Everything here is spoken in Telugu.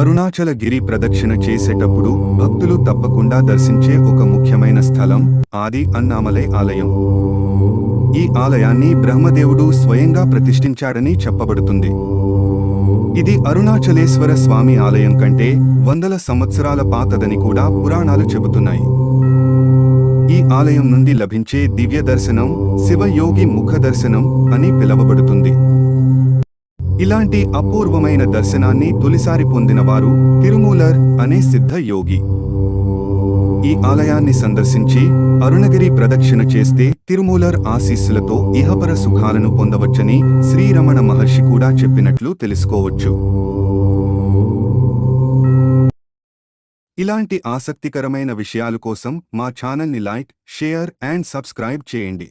అరుణాచల గిరి ప్రదక్షిణ చేసేటప్పుడు భక్తులు తప్పకుండా దర్శించే ఒక ముఖ్యమైన స్థలం ఆది అన్నామలై ఆలయం. ఈ ఆలయాన్ని బ్రహ్మదేవుడు స్వయంగా ప్రతిష్ఠించాడని చెప్పబడుతుంది. ఇది అరుణాచలేశ్వర స్వామి ఆలయం కంటే వందల సంవత్సరాల పాతదని కూడా పురాణాలు చెబుతున్నాయి. ఈ ఆలయం నుండి లభించే దివ్య దర్శనం శివయోగి ముఖ దర్శనం అని పిలువబడుతుంది. ఇలాంటి అపూర్వమైన దర్శనాన్ని తొలిసారి పొందినవారు తిరుమూలర్ అనే సిద్ధ యోగి. ఈ ఆలయాన్ని సందర్శించి అరుణగిరి ప్రదక్షిణ చేస్తే తిరుమూలర్ ఆశీస్సులతో ఇహపర సుఖాలను పొందవచ్చని శ్రీరమణ మహర్షి కూడా చెప్పినట్లు తెలుసుకోవచ్చు. ఇలాంటి ఆసక్తికరమైన విషయాలు కోసం మా ఛానల్ని లైక్ షేర్ అండ్ సబ్స్క్రైబ్ చేయండి.